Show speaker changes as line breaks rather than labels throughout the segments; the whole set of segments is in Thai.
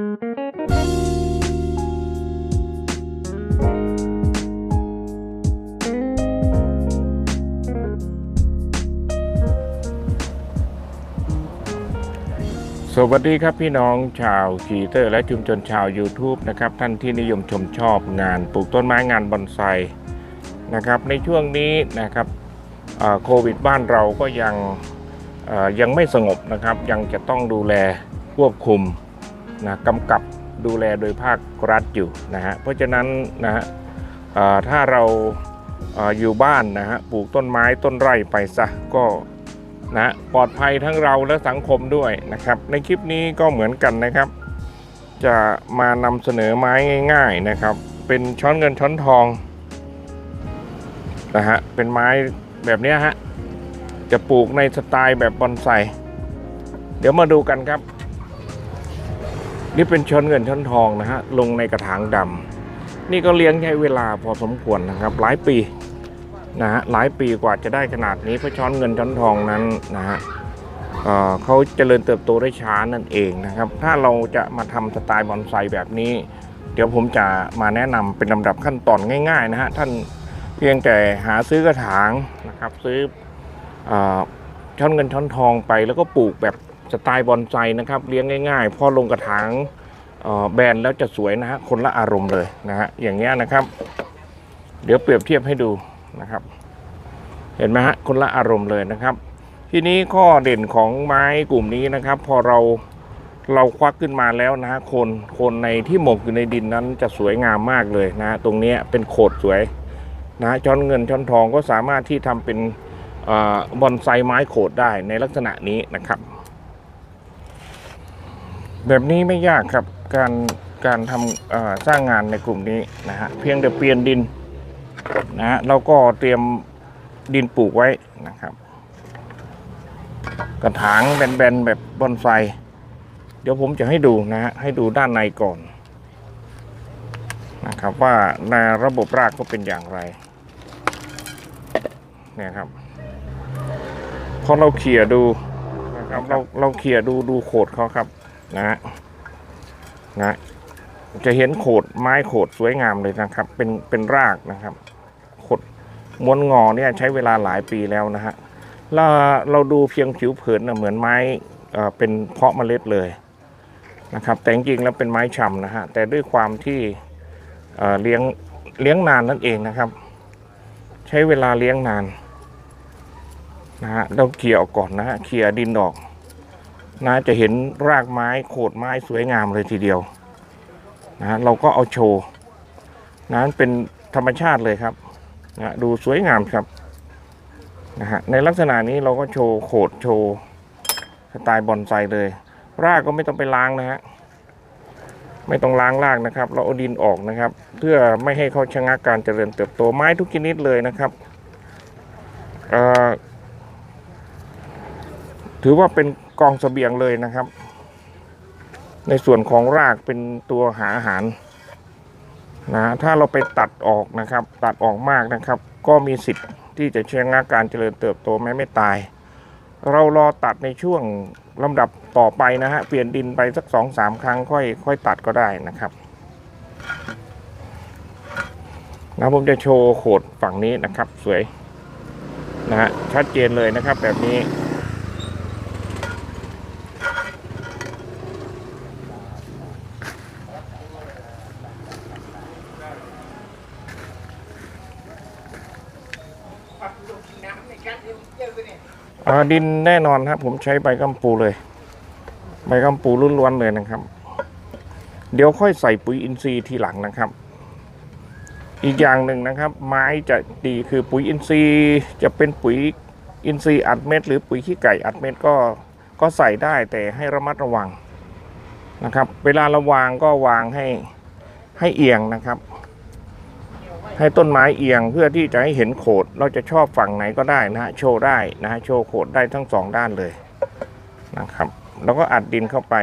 สวัสดีครับพี่น้องชาวคีเตอร์ และชุมชนชาว YouTube นะครับท่านที่นิยมชมชอบงานปลูกต้นไม้งานบอนไซนะครับในช่วงนี้นะครับโควิดบ้านเราก็ยังยังไม่สงบนะครับ ยังจะต้องดูแลควบคุม นะกำกับดูแลโดยภาครัฐอยู่นะฮะเพราะฉะนั้นนะฮะถ้าเราอยู่บ้านนะฮะปลูกต้นไม้ต้นไร่ไปซะก็นะปลอดภัยทั้งเราและสังคมด้วยนะครับ ในคลิปนี้ก็เหมือนกันนะครับ จะมานำเสนอไม้ง่าย ๆนะครับ เป็นช้อนเงินช้อนทองนะฮะเป็นไม้แบบนี้ฮะจะปลูกในสไตล์แบบบอนไซเดี๋ยวมาดูกันครับ นี่เป็นช้อนเงินช้อนทองนะฮะลงในกระถางดำนี่ก็เลี้ยงใช้เวลาพอสมควรนะครับ หลายปีนะฮะหลายปีกว่าจะได้ขนาดนี้เพราะช้อนเงินช้อนทองนั้นนะฮะเเขาเจริญเติบโตได้ช้านั่นเองนะครับ ถ้าเราจะมาทำสไตล์บอนไซแบบนี้ เดี๋ยวผมจะมาแนะนำเป็นลำดับขั้นตอนง่าย ๆ นะฮะท่านเพียงแต่หาซื้อกระถางนะครับ ซื้ออช้อนเงินช้อนทองไปแล้วก็ปลูกแบบ สไตล์บอนไซนะครับเลี้ยงง่าย ๆ พอลงกระถางแบนแล้วจะสวยนะฮะคนละอารมณ์เลยนะฮะอย่างเงี้ยนะครับ เดี๋ยวเปรียบเทียบให้ดูนะครับ เห็นไหมฮะคนละอารมณ์เลยนะครับ ทีนี้ข้อเด่นของไม้กลุ่มนี้นะครับ พอเราเราควักขึ้นมาแล้วนะฮะโคนโคนในที่หมกอยู่ในดินนั้นจะสวยงามมากเลยนะตรงนี้เป็นโขดสวยนะฮะช้อนเงินช้อนทองก็สามารถที่ทำเป็นอบอนไซไม้โขดได้ในลักษณะนี้นะครับ แบบนี้ไม่ยากครับการการทำสร้างงานในกลุ่มนี้นะฮะเพียงแต่เปลี่ยนดินนะฮะเราก็เตรียมดินปลูกไว้นะครับ กระถางแบนๆแบบบอนไซเดี๋ยวผมจะให้ดูนะฮะให้ดูด้านในก่อนนะครับว่าในระบบรากก็เป็นอย่างไรเนี่ยครับพอเราเขี่ยดูนะครับเราเราเขี่ยดูดูโขดเขาครับ นะฮะนะจะเห็นโขดไม้โขดสวยงามเลยนะครับ เป็นเป็นรากนะครับโขดม้วนงอเนี่ยใช้เวลาหลายปีแล้วนะฮะเราเราดูเพียงผิวเผินนะเหมือนไม้เอ่อเป็นเพาะเมล็ดเลยนะครับ แต่จริงๆแล้วเป็นไม้ฉ่ำนะฮะแต่ด้วยความที่เเลี้ยงเลี้ยงนานนั่นเองนะครับ ใช้เวลาเลี้ยงนานนะฮะเราเขี่ยออกก่อนนะฮะเขี่ยดินออก นะจะเห็นรากไม้โขดไม้สวยงามเลยทีเดียวนะฮะเราก็เอาโชว์นะนั้นเป็นธรรมชาติเลยครับนะดูสวยงามครับนะฮะในลักษณะนี้เราก็โชว์โขดโชว์สไตล์บอนไซเลย รากก็ไม่ต้องไปล้างนะฮะไม่ต้องล้างรากนะครับ เราเอาดินออกนะครับ เพื่อไม่ให้เขาชะงักการเจริญเติบโตไม้ทุกชนิดเลยนะครับเอ่อ ถือว่าเป็นกองเสบียงเลยนะครับ ในส่วนของรากเป็นตัวหาอาหารนะถ้าเราไปตัดออกนะครับ ตัดออกมากนะครับ ก็มีสิทธิ์ที่จะเชื่องาการเจริญเติบโตแม้ไม่ตาย เรารอตัดในช่วงลำดับต่อไปนะฮะเปลี่ยนดินไปสักสองสามครั้งค่อยค่อยตัดก็ได้นะครับนะผมจะโชว์โขดฝั่งนี้นะครับ สวยนะฮะชัดเจนเลยนะครับแบบนี้ อ่าดินแน่นอนครับ ผมใช้ใบกัมปูเลย ใบกัมปูล้วนๆเลยนะครับ เดี๋ยวค่อยใส่ปุ๋ยอินทรีย์ทีหลังนะครับ อีกอย่างหนึ่งนะครับ ไม้จะดีคือปุ๋ยอินทรีย์จะเป็นปุ๋ยอินทรีย์อัดเม็ดหรือปุ๋ยขี้ไก่อัดเม็ดก็ก็ใส่ได้แต่ให้ระมัดระวังนะครับ เวลาระวางก็วางให้ให้เอียงนะครับ ให้ต้นไม้เอียงเพื่อที่จะให้เห็นโขด เราจะชอบฝั่งไหนก็ได้นะฮะโชว์ได้นะฮะโชว์โขดได้ทั้งสองด้านเลยนะครับแล้วก็อัดดินเข้าไป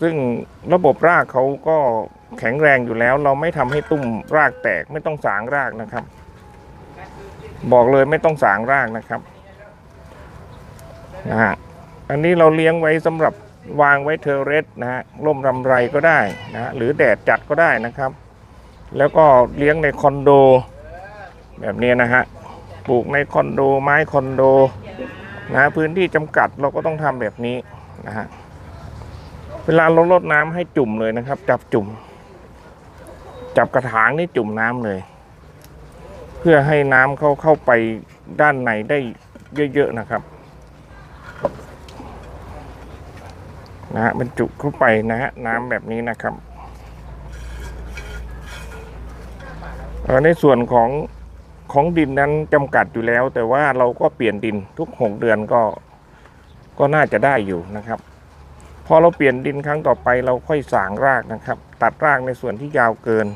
ซึ่งระบบรากเขาก็แข็งแรงอยู่แล้ว เราไม่ทำให้ตุ้มรากแตกไม่ต้องสางรากนะครับ บอกเลยไม่ต้องสางรากนะครับนะฮะอันนี้เราเลี้ยงไว้สำหรับวางไว้เทอร์เรสนะฮะร่มรำไรก็ได้นะฮะหรือแดดจัดก็ได้นะครับ แล้วก็เลี้ยงในคอนโด แบบนี้นะฮะปลูกในคอนโดไม้คอนโดนะพื้นที่จำกัดเราก็ต้องทำแบบนี้นะฮะเวลาเราลดน้ำให้จุ่มเลยนะครับ จับจุ่ม จับกระถางนี่จุ่มน้ำเลย เพื่อให้น้ำเข้าเข้าไปด้านในได้เยอะ ๆ นะครับนะฮะบรรจุเข้าไปนะฮะน้ำแบบนี้นะครับเอ่อ ในส่วนของของดินนั้นจำกัดอยู่แล้ว แต่ว่าเราก็เปลี่ยนดินทุกหกเดือนก็ก็น่าจะได้อยู่นะครับ พอเราเปลี่ยนดินครั้งต่อไปเราค่อยสางรากนะครับ ตัดรากในส่วนที่ยาวเกิน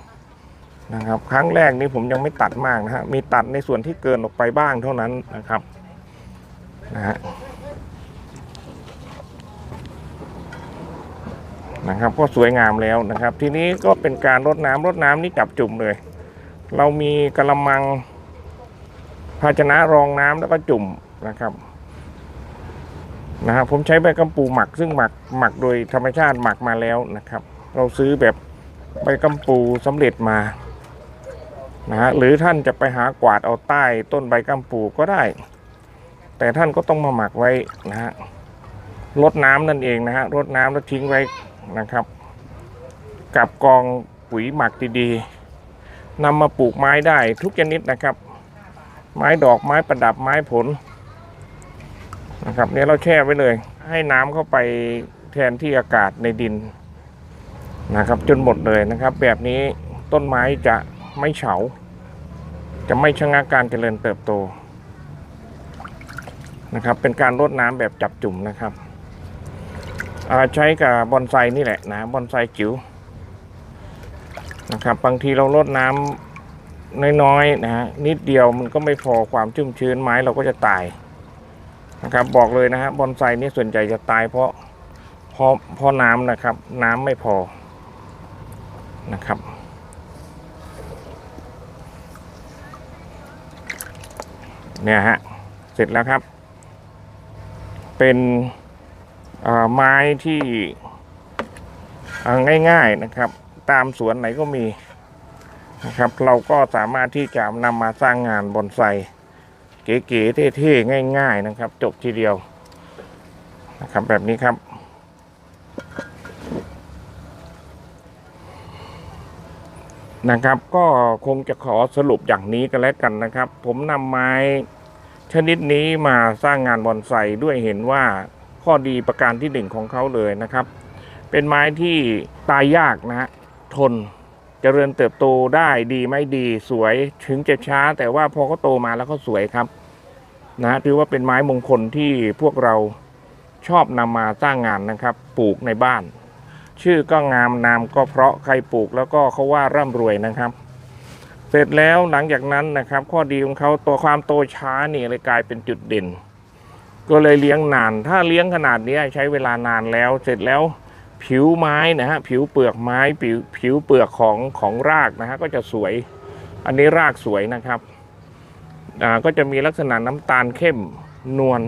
นะครับ ครั้งแรกนี้ผมยังไม่ตัดมากนะฮะมีตัดในส่วนที่เกินออกไปบ้างเท่านั้นนะครับนะฮะนะครับก็สวยงามแล้วนะครับ ทีนี้ก็เป็นการรดน้ำรดน้ำนี่จับจุ่มเลย เรามีกระมังภาชนะรองน้ำแล้วก็จุ่มนะครับนะครับผมใช้ใบกำปูหมักซึ่งหมักหมักโดยธรรมชาติหมักมาแล้วนะครับ เราซื้อแบบใบกำปูสำเร็จมานะฮะหรือท่านจะไปหากวาดเอาใต้ต้นใบกัมปูก็ได้ แต่ท่านก็ต้องมาหมักไว้นะฮะลดน้ำนั่นเองนะฮะลดน้ำแล้วทิ้งไว้นะครับ กับกองปุ๋ยหมักดีๆ นำมาปลูกไม้ได้ทุกชนิดนะครับ ไม้ดอกไม้ประดับไม้ผลนะครับเนี่ยเราแช่ไว้เลย ให้น้ำเข้าไปแทนที่อากาศในดินนะครับ จนหมดเลยนะครับ แบบนี้ต้นไม้จะไม่เฉา จะไม่ชะงักการเจริญเติบโตนะครับ เป็นการรดน้ำแบบจับจุ่มนะครับใช้กับบอนไซนี่แหละนะบอนไซจิ๋ว นะครับ บางทีเรารดน้ำน้อยๆนะฮะนิดเดียวมันก็ไม่พอความชุ่มชื้นไม้เราก็จะตายนะครับ บอกเลยนะฮะบอนไซนี่ส่วนใหญ่จะตายเพราะเพราะเพราะน้ำนะครับ น้ำไม่พอนะครับเนี่ยฮะเสร็จแล้วครับ เป็นไม้ที่ง่ายๆนะครับ ตามสวนไหนก็มีนะครับ เราก็สามารถที่จะนำมาสร้างงานบอนไซเก๋ๆเท่ๆง่าย ๆนะครับ จบทีเดียวนะครับแบบนี้ครับ นะครับ ก็คงจะขอสรุปอย่างนี้กันแล้วกันนะครับ ผมนำไม้ชนิดนี้มาสร้างงานบอนไซด้วยเห็นว่าข้อดีประการที่หนึ่งของเขาเลยนะครับ เป็นไม้ที่ตายยากนะฮะ ทนเจริญเติบโตได้ดีไม่ดีสวยถึงจะช้า แต่ว่าพอเขาโตมาแล้วเขาสวยครับนะฮะถือว่าเป็นไม้มงคลที่พวกเราชอบนำมาสร้างงานนะครับ ปลูกในบ้าน ชื่อก็งามนามก็เพราะใครปลูกแล้วก็เขาว่าร่ำรวยนะครับ เสร็จแล้วหลังจากนั้นนะครับ ข้อดีของเขาตัวความโตช้านี่เลยกลายเป็นจุดเด่น ก็เลยเลี้ยงนาน ถ้าเลี้ยงขนาดนี้ใช้เวลานานแล้วเสร็จแล้ว ผิวไม้นะฮะผิวเปลือกไม้ผิวผิวเปลือกของของรากนะฮะก็จะสวย อันนี้รากสวยนะครับอ่าก็จะมีลักษณะน้ำตาลเข้มนวล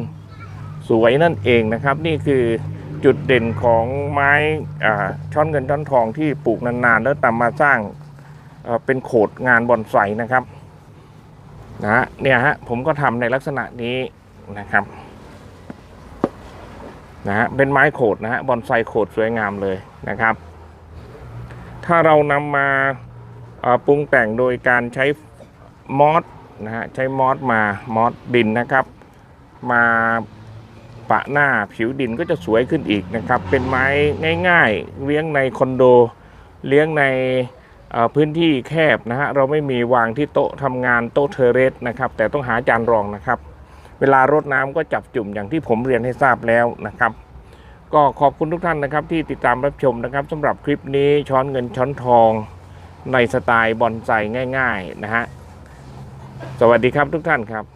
สวยนั่นเองนะครับ นี่คือจุดเด่นของไม้อ่าช้อนเงินช้อนทองที่ปลูกนานๆ แล้วตามมาสร้างเอ่อเป็นโขดงานบอนไซนะครับนะฮะเนี่ยฮะผมก็ทำในลักษณะนี้นะครับ นะฮะเป็นไม้โขดนะฮะบอนไซโขดสวยงามเลยนะครับ ถ้าเรานำมาปรุงแต่งโดยการใช้มอสนะฮะใช้มอสมามอสดินนะครับ มาปะหน้าผิวดินก็จะสวยขึ้นอีกนะครับ เป็นไม้ง่ายๆ เลี้ยงในคอนโด เลี้ยงในพื้นที่แคบนะฮะเราไม่มีวางที่โต๊ะทำงานโต๊ะเทเรสนะครับ แต่ต้องหาจานรองนะครับ เวลารดน้ำก็จับจุ่มอย่างที่ผมเรียนให้ทราบแล้วนะครับ ก็ขอบคุณทุกท่านนะครับ ที่ติดตามรับชมนะครับสำหรับคลิปนี้ช้อนเงินช้อนทองในสไตล์บอนไซง่าย ๆ นะฮะสวัสดีครับทุกท่านครับ